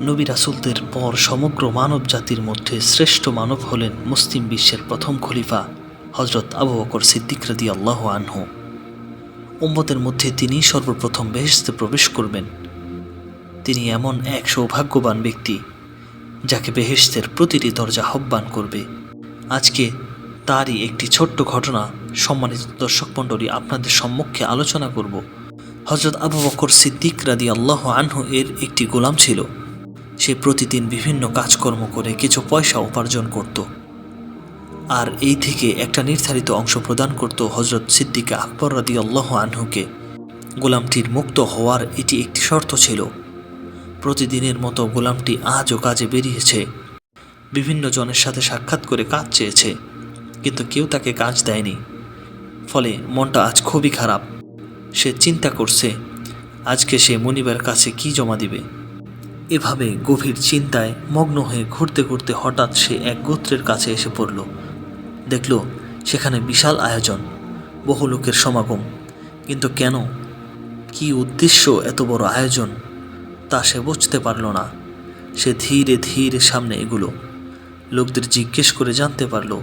নবী রাসুলদের পর সমগ্র মানব জাতির মধ্যে শ্রেষ্ঠ মানব হলেন মুসলিম বিশ্বের প্রথম খলিফা হজরত আবু বকর সিদ্দিক রাদি আল্লাহ আনহু। উম্মতের মধ্যে তিনি সর্বপ্রথম বেহেস্তে প্রবেশ করবেন। তিনি এমন এক সৌভাগ্যবান ব্যক্তি, যাকে বেহেস্তের প্রতিটি দরজা আহ্বান করবে। আজকে তারই একটি ছোট্ট ঘটনা সম্মানিত দর্শক মণ্ডলী আপনাদের সম্মুখে আলোচনা করব। হজরত আবু বকর সিদ্দিক রাদি আল্লাহ আনহু এর একটি গোলাম ছিল। সে প্রতিদিন বিভিন্ন কাজকর্ম করে কিছু পয়সা উপার্জন করত। আর এই থেকে একটা নির্ধারিত অংশ প্রদান করত হজরত সিদ্দিক আকবর রাদি আল্লাহ আনহুকে। গোলামটির মুক্ত হওয়ার এটি একটি শর্ত ছিল। প্রতিদিনের মতো গোলামটি আজও কাজে বেরিয়েছে। বিভিন্ন জনের সাথে সাক্ষাৎ করে কাজ চেয়েছে, কিন্তু কেউ তাকে কাজ দেয়নি। ফলে মনটা আজ খুবই খারাপ। সে চিন্তা করছে, আজকে সে মনিবের কাছে কি জমা দিবে? এভাবে গভীর চিন্তায় মগ্ন হয়ে ঘুরতে ঘুরতে হঠাৎ সে এক গোত্রের কাছে এসে পড়ল। দেখল, সেখানে বিশাল আয়োজন, বহু লোকের সমাগম। কিন্তু কেন? কি উদ্দেশ্য এত বড় আয়োজন? তা সে বুঝতে পারল না। সে ধীরে ধীরে সামনে এগুলো। লোকদের জিজ্ঞেস করে জানতে পারল,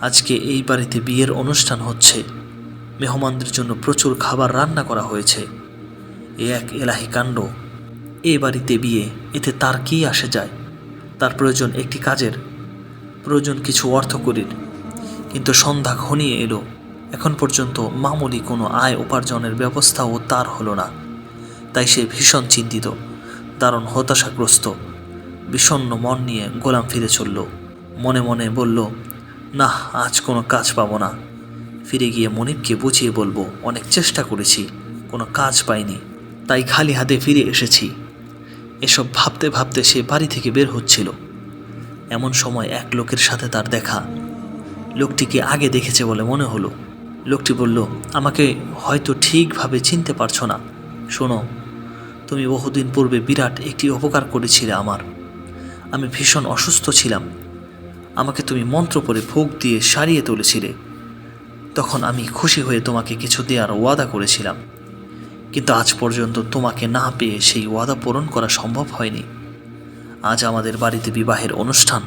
আজকে এই বাড়িতে বিয়ের অনুষ্ঠান হচ্ছে। মেহমানদের জন্য প্রচুর খাবার রান্না করা হয়েছে। এ এক এলাহি কাণ্ড। এ বাড়িতে বিয়ে, এতে তার কি আসে যায়? তার প্রয়োজন একটি কাজের, প্রয়োজন কিছু অর্থকরীর। কিন্তু সন্ধ্যা ঘনিয়ে এলো। এখন পর্যন্ত মামুলি কোনো আয় উপার্জনের ব্যবস্থাও তার হলো না। তাই সে ভীষণ চিন্তিত, দারুণ হতাশাগ্রস্ত, বিষণ্ণ মন নিয়ে গোলাম ফিরে চলল। মনে মনে বলল না আজ কোনো কাজ পাবো না। ফিরে গিয়ে মনিবকে বুঝিয়ে বলব, অনেক চেষ্টা করেছি, কোনো কাজ পাইনি। তাই খালি হাতে ফিরে এসেছি। এসব ভাবতে ভাবতে সে বাড়ি থেকে বের হচ্ছিল। এমন সময় এক লোকের সাথে তার দেখা। লোকটিকে আগে দেখেছে বলে মনে হলো। লোকটি বলল, আমাকে হয়তো ঠিকভাবে চিনতে পারছ না। শোনো, তুমি বহুদিন পূর্বে বিরাট একটি উপকার করেছিলে আমার। আমি ভীষণ অসুস্থ ছিলাম। আমাকে তুমি মন্ত্র পরে ভোগ দিয়ে সারিয়ে তুলেছিলে। তখন আমি খুশি হয়ে তোমাকে কিছু দেওয়ার ওয়াদা করেছিলাম। কিন্তু আজ পর্যন্ত তোমাকে না পেয়ে সেই ওয়াদা পূরণ করা সম্ভব হয়নি। আজ আমাদের বাড়িতে বিবাহের অনুষ্ঠান,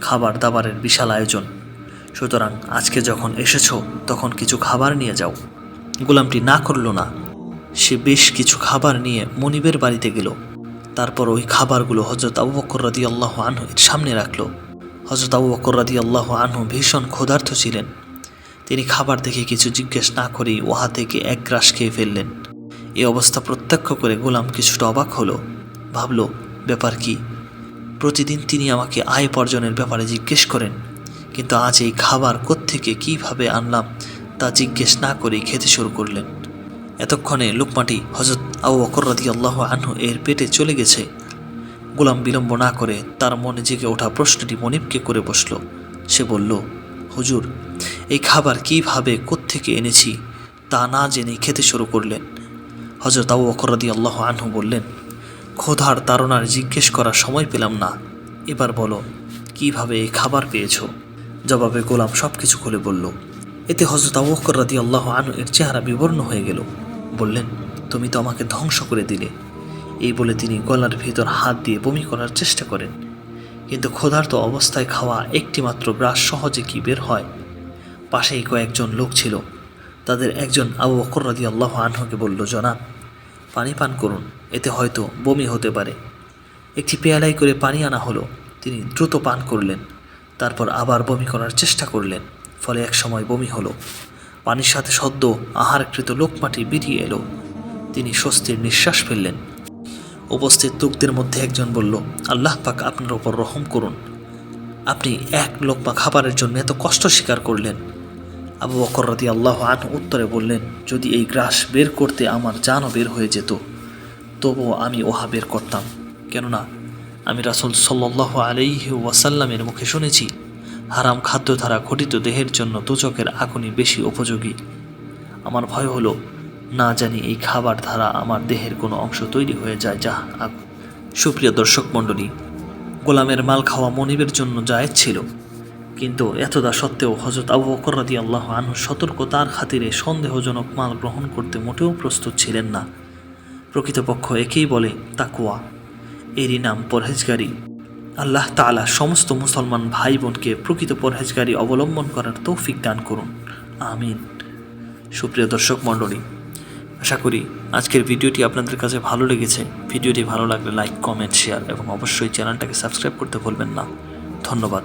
খাবার দাবারের বিশাল আয়োজন। সুতরাং আজকে যখন এসেছ, তখন কিছু খাবার নিয়ে যাও। গোলামটি না করল না, সে বেশ কিছু খাবার নিয়ে মনিবের বাড়িতে গেল। তারপর ওই খাবারগুলো হজরত আবু বকর রাদি আল্লাহ আনহু এর সামনে রাখল। হজরত আবু বকর রাদি আল্লাহ আনহু ভীষণ ক্ষুধার্ত ছিলেন। তিনি খাবার দেখে কিছু জিজ্ঞেস না করেই উহা থেকে এক গ্রাস খেয়ে ফেললেন। এই অবস্থা প্রত্যক্ষ করে গোলাম কিছুটা অবাক হলো। ভাবল, ব্যাপার কি? প্রতিদিন তিনি আমাকে আয় উপার্জনের ব্যাপারে জিজ্ঞেস করেন, কিন্তু আজ এই খাবার কোত্থেকে, কীভাবে আনলাম তা জিজ্ঞেস না করেই খেতে শুরু করলেন। এতক্ষণে লোকমাটি হজরত আবু বকর রাদি আল্লাহ আনহু এর পেটে চলে গেছে। গোলাম বিলম্ব না করে তার মনে জেগে ওঠা প্রশ্নটি মনিবকে করে বসল। সে বলল, হুজুর, এই খাবার কীভাবে কোত্থেকে এনেছি তা না জেনে খেতে শুরু করলেন। হজরত আবু বকর রাদি আল্লাহ আনহু বললেন ক্ষোধার তারণার জিজ্ঞেস করার সময় পেলাম না। এবার বলো, কীভাবে এই খাবার পেয়েছ? জবাবে গোলাম সব কিছু খুলে বলল, এতে হজরত আবু বকর রাদি আল্লাহ আনহু এর চেহারা বিবর্ণ হয়ে গেল। বললেন, তুমি তো আমাকে ধ্বংস করে দিলে। এই বলে তিনি গলার ভিতর হাত দিয়ে বমি করার চেষ্টা করেন। কিন্তু ক্ষুধার্ত অবস্থায় খাওয়া একটিমাত্র ব্রাশ সহজে কি বের হয়? পাশেই কয়েকজন লোক ছিল। তাদের একজন আবু বকর রাদি আল্লাহ আনহুকে বলল, জনাব, পানি পান করুন, এতে হয়তো বমি হতে পারে। একটি পেয়ালাই করে পানি আনা হলো। তিনি দ্রুত পান করলেন, তারপর আবার বমি করার চেষ্টা করলেন, ফলে এক সময় বমি হলো। পানির সাথে সদ্য আহারকৃত লোকমাটি বেরিয়ে এলো। তিনি স্বস্তির নিঃশ্বাস ফেললেন। উপস্থিত লোকদের মধ্যে একজন বলল, আল্লাহ পাক আপনার ওপর রহম করুন। আপনি এক লোকমা খাবারের জন্য এত কষ্ট স্বীকার করলেন। আবু বকর আল্লাহ আন উত্তরে বললেন, যদি এই গ্রাস বের করতে আমার জানও বের হয়ে যেত, তবুও আমি ওহা বের করতাম। কেননা, আমি রাসুল সাল্লাহ আলাইহি ওয়াসাল্লামের মুখে শুনেছি, হারাম খাদ্য দ্বারা ঘটিত দেহের জন্য দুচকের আগুনই বেশি উপযোগী। আমার ভয় হলো, না জানি এই খাবার দ্বারা আমার দেহের কোনো অংশ তৈরি হয়ে যায় যা সুপ্রিয় দর্শক মণ্ডলী, গোলামের মাল খাওয়া মনিবের জন্য জায়েজ ছিল। কিন্তু এতদা সত্ত্বেও হজরত আবু বকর রাদি আল্লাহ আনহু সতর্কতার খাতিরে সন্দেহজনক মাল গ্রহণ করতে মোটেও প্রস্তুত ছিলেন না। প্রকৃতপক্ষ একেই বলে তাকুয়া এরই নাম পরহেজগারি। আল্লাহ তাআলা সমস্ত মুসলমান ভাই বোনকে প্রকৃত পরহেজগারি অবলম্বন করার তৌফিক দান করুন। আমিন। সুপ্রিয় দর্শক মণ্ডলী, আশা করি আজকের ভিডিওটি আপনাদের কাছে ভালো লেগেছে। ভিডিওটি ভালো লাগলে লাইক, কমেন্ট, শেয়ার এবং অবশ্যই চ্যানেলটাকে সাবস্ক্রাইব করতে ভুলবেন না। ধন্যবাদ।